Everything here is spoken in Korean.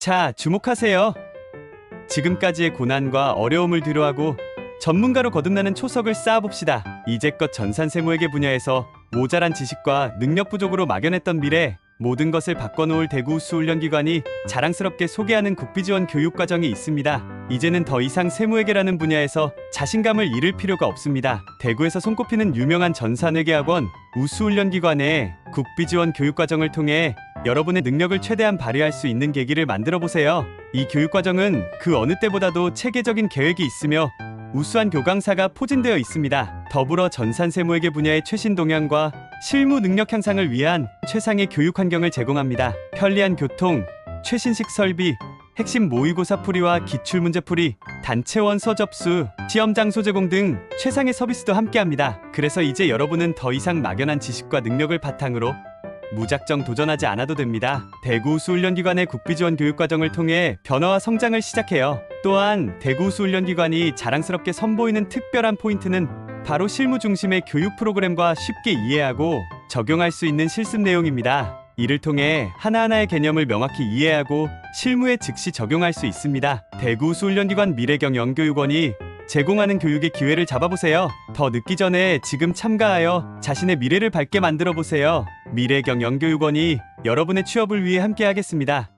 자, 주목하세요. 지금까지의 고난과 어려움을 뒤로하고 전문가로 거듭나는 초석을 쌓아봅시다. 이제껏 전산세무회계 분야에서 모자란 지식과 능력 부족으로 막연했던 미래 모든 것을 바꿔놓을 대구 우수훈련기관이 자랑스럽게 소개하는 국비지원 교육과정이 있습니다. 이제는 더 이상 세무회계라는 분야에서 자신감을 잃을 필요가 없습니다. 대구에서 손꼽히는 유명한 전산회계학원 우수훈련기관의 국비지원 교육과정을 통해 여러분의 능력을 최대한 발휘할 수 있는 계기를 만들어 보세요. 이 교육과정은 그 어느 때보다도 체계적인 계획이 있으며 우수한 교강사가 포진되어 있습니다. 더불어 전산세무회계 분야의 최신 동향과 실무 능력 향상을 위한 최상의 교육 환경을 제공합니다. 편리한 교통, 최신식 설비, 핵심 모의고사 풀이와 기출 문제 풀이, 단체 원 서 접수, 시험 장 소 제공 등 최상의 서비스도 함께합니다. 그래서 이제 여러분은 더 이상 막연한 지식과 능력을 바탕으로 무작정 도전하지 않아도 됩니다. 대구 우수훈련기관의 국비지원 교육과정을 통해 변화와 성장을 시작해요. 또한 대구 우수훈련기관이 자랑스럽게 선보이는 특별한 포인트는 바로 실무 중심의 교육 프로그램과 쉽게 이해하고 적용할 수 있는 실습 내용입니다. 이를 통해 하나하나의 개념을 명확히 이해하고 실무에 즉시 적용할 수 있습니다. 대구 우수훈련기관 미래경영교육원이 제공하는 교육의 기회를 잡아보세요. 더 늦기 전에 지금 참가하여 자신의 미래를 밝게 만들어 보세요. 미래경영교육원이 여러분의 취업을 위해 함께하겠습니다.